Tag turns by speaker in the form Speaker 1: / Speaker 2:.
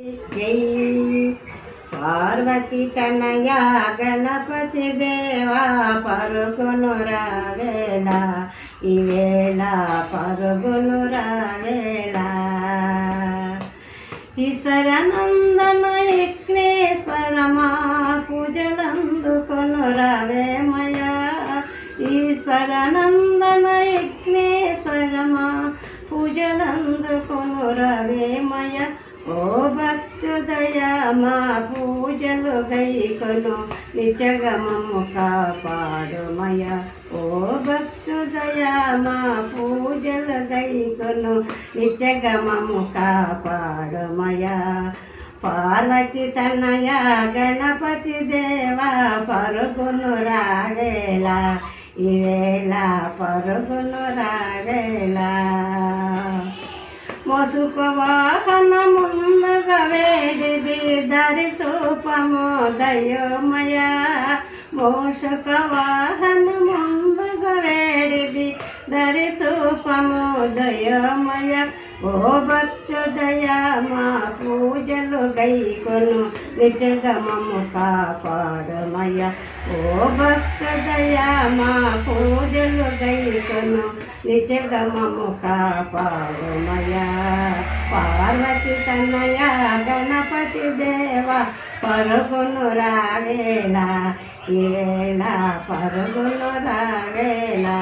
Speaker 1: జై పార్వతి తనయా గణపతి దేవా పరుగును రావేళ ఈవేళ పరుగును రావేళ ఈశ్వరనందన యజ్ఞేశ్వరమా పూజలందుకొను రావేమయా ఈశ్వరనందన యజ్ఞేశ్వరమా పూజలందుకొను రవేమయ ఓ మా పూజలు గైకొను నిజగమము కాపాడుమయ ఓ భక్తుదయా మా పూజలు గైకొను నిజగమము కాపాడుమయ పార్వతి తనయ గణపతి దేవా పరుగును రాగేలా ఇవేలా పరుగును రాగేలా మోసుక వాహనం దరి సూపము దయోమయ మోషక వాహన ముందుగా వేడిది దరి సూపము దయోమయ ఓ భక్తుదయ మా పూజలు గైకొను నిజగమము కాపాడమయ ఓ భక్తుదయ మా పూజలు గైకొను నిజగమము కాపాడమయ పార్వతి తనయ గణపతి దే పరుగును రావేలా ఏలా పరుగును రావేలా